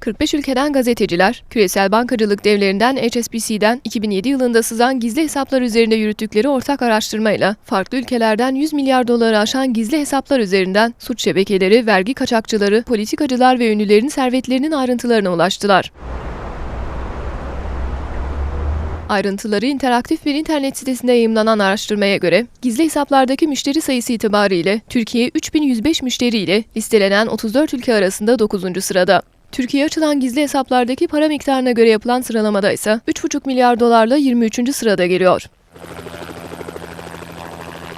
45 ülkeden gazeteciler, küresel bankacılık devlerinden HSBC'den 2007 yılında sızan gizli hesaplar üzerinde yürüttükleri ortak araştırmayla farklı ülkelerden 100 milyar doları aşan gizli hesaplar üzerinden suç şebekeleri, vergi kaçakçıları, politikacılar ve ünlülerin servetlerinin ayrıntılarına ulaştılar. Ayrıntıları interaktif bir internet sitesinde yayımlanan araştırmaya göre, gizli hesaplardaki müşteri sayısı itibariyle Türkiye 3105 müşteriyle listelenen 34 ülke arasında 9. sırada. Türkiye açılan gizli hesaplardaki para miktarına göre yapılan sıralamada ise 3,5 milyar dolarla 23. sırada geliyor.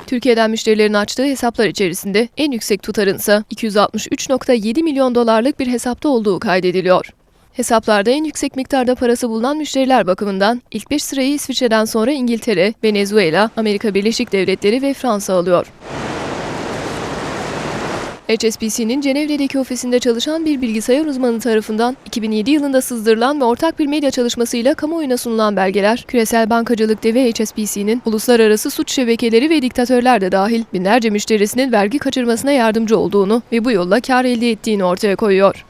Türkiye'den müşterilerin açtığı hesaplar içerisinde en yüksek tutarın ise 263.7 milyon dolarlık bir hesapta olduğu kaydediliyor. Hesaplarda en yüksek miktarda parası bulunan müşteriler bakımından ilk 5 sırayı İsviçre'den sonra İngiltere, Venezuela, Amerika Birleşik Devletleri ve Fransa alıyor. HSBC'nin Cenevre'deki ofisinde çalışan bir bilgisayar uzmanı tarafından 2007 yılında sızdırılan ve ortak bir medya çalışmasıyla kamuoyuna sunulan belgeler, küresel bankacılık devi HSBC'nin uluslararası suç şebekeleri ve diktatörler de dahil binlerce müşterisinin vergi kaçırmasına yardımcı olduğunu ve bu yolla kar elde ettiğini ortaya koyuyor.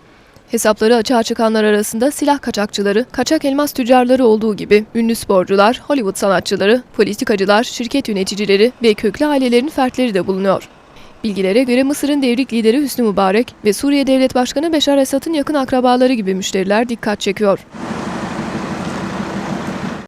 Hesapları açığa çıkanlar arasında silah kaçakçıları, kaçak elmas tüccarları olduğu gibi ünlü sporcular, Hollywood sanatçıları, politikacılar, şirket yöneticileri ve köklü ailelerin fertleri de bulunuyor. Bilgilere göre Mısır'ın devrik lideri Hüsnü Mübarek ve Suriye Devlet Başkanı Beşar Esad'ın yakın akrabaları gibi müşteriler dikkat çekiyor.